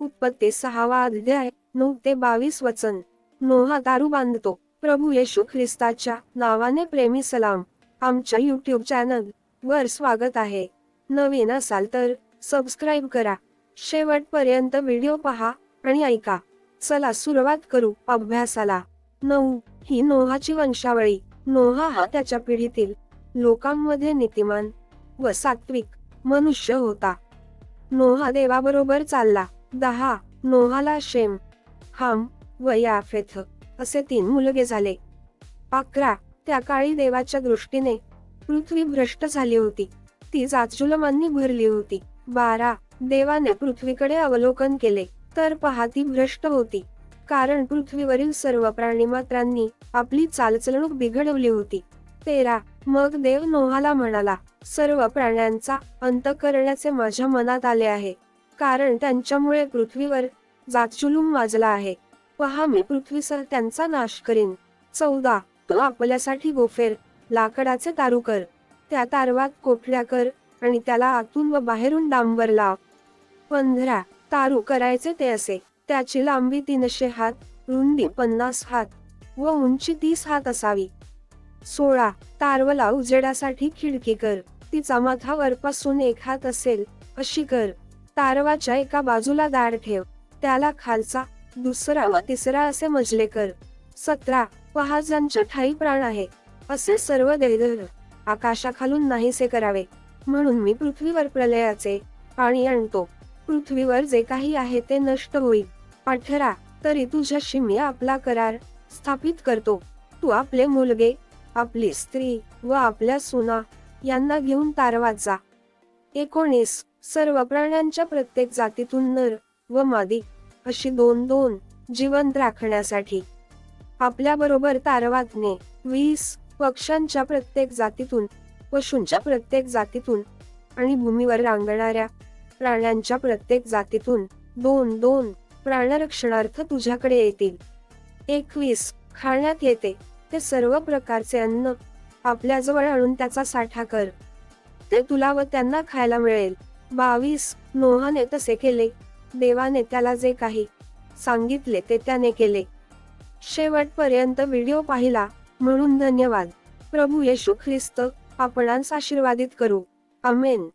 उत्पत्ती सहावा अध्याय नऊ ते बावीस वचन. नोहा दारू बांधतो. प्रभू येशू ख्रिस्ताच्या नावाने प्रेमी सलाम. आमच्या यूट्यूब चॅनल वर स्वागत आहे. नवीन असाल तर सबस्क्राईब करा. शेवटपर्यंत व्हिडिओ पहा आणि ऐका. चला सुरुवात करू अभ्यासाला. नऊ ही नोहाची वंशावळी. नोहा हा त्याच्या पिढीतील लोकांमध्ये नीतिमान व सात्विक मनुष्य होता. नोहा देवाबरोबर चालला. दहा नोहाला शेम हाम व याफेथ असे तीन मुलगे झाले. अकरा त्या काळी देवाच्या दृष्टीने पृथ्वी भ्रष्ट झाली होती. ती जाचजुलमांनी भरली होती. बारा देवाने पृथ्वीकडे अवलोकन केले तर पहा ती भ्रष्ट होती. कारण पृथ्वीवरील सर्व प्राणीमात्रांनी आपली चालचलणूक बिघडवली होती. तेरा मग देव नोहाला म्हणाला सर्व प्राण्यांचा अंत करण्याचे माझ्या मनात आले आहे. कारण त्यांच्यामुळे पृथ्वीवर जाचुलूम वाजला आहे. पहा मी पृथ्वीसह त्यांचा नाश करीन. चौदा. तो आपल्यासाठी गोफेर. लाकडाचे तारू कर. त्या तारवात कोठड्या कर आणि त्याला आतून व बाहेरून डांबर लाव. पंधरा. तारू करायचे ते असे. त्याची लांबी तीनशे हात रुंदी पन्नास हात व उंची तीस हात असावी. सोळा. तारवला उजेडासाठी खिडकी कर. तिचा माथा वरपासून एक हात असेल अशी कर. तारवाच्या एका बाजूला दार ठेव. त्याला खालचा दुसरा व तिसरा असे मजले कर. सतरा पहा ज्यांच्या ठाई प्राण आहे. असे सर्व दैधर आकाशाखालून नाहीसे करावे. म्हणून मी पृथ्वीवर प्रलयाचे पाणी आणतो. पृथ्वीवर जे काही आहे ते नष्ट होईल. अठरा तरी तुझ्याशी मी आपला करार स्थापित करतो. तू आपले मुलगे आपली स्त्री व आपल्या सुना यांना घेऊन तारवात जा. एकोणीस सर्व प्राण्यांच्या प्रत्येक जातीतून नर व मादी अशी दोन दोन जिवंत राखण्यासाठी. आपल्याबरोबर तारवाज्ञे वीस पक्ष्यांच्या प्रत्येक जातीतून पशूंच्या प्रत्येक जातीतून आणि भूमीवर रांगणाऱ्या प्राण्यांच्या प्रत्येक जातीतून दोन दोन प्राणरक्षणार्थ तुझ्याकडे येतील. एकवीस खाण्यात येते ते सर्व प्रकारचे अन्न आपल्याजवळ आणून त्याचा साठा कर. ते तुला व त्यांना खायला मिळेल. बावीस नोहाने तसे केले. देवाने त्याला जे काही सांगितले ते त्याने केले. शेवटपर्यंत व्हिडिओ पाहिला म्हणून धन्यवाद. प्रभू येशू ख्रिस्त आपणास आशीर्वादित करू. अमेन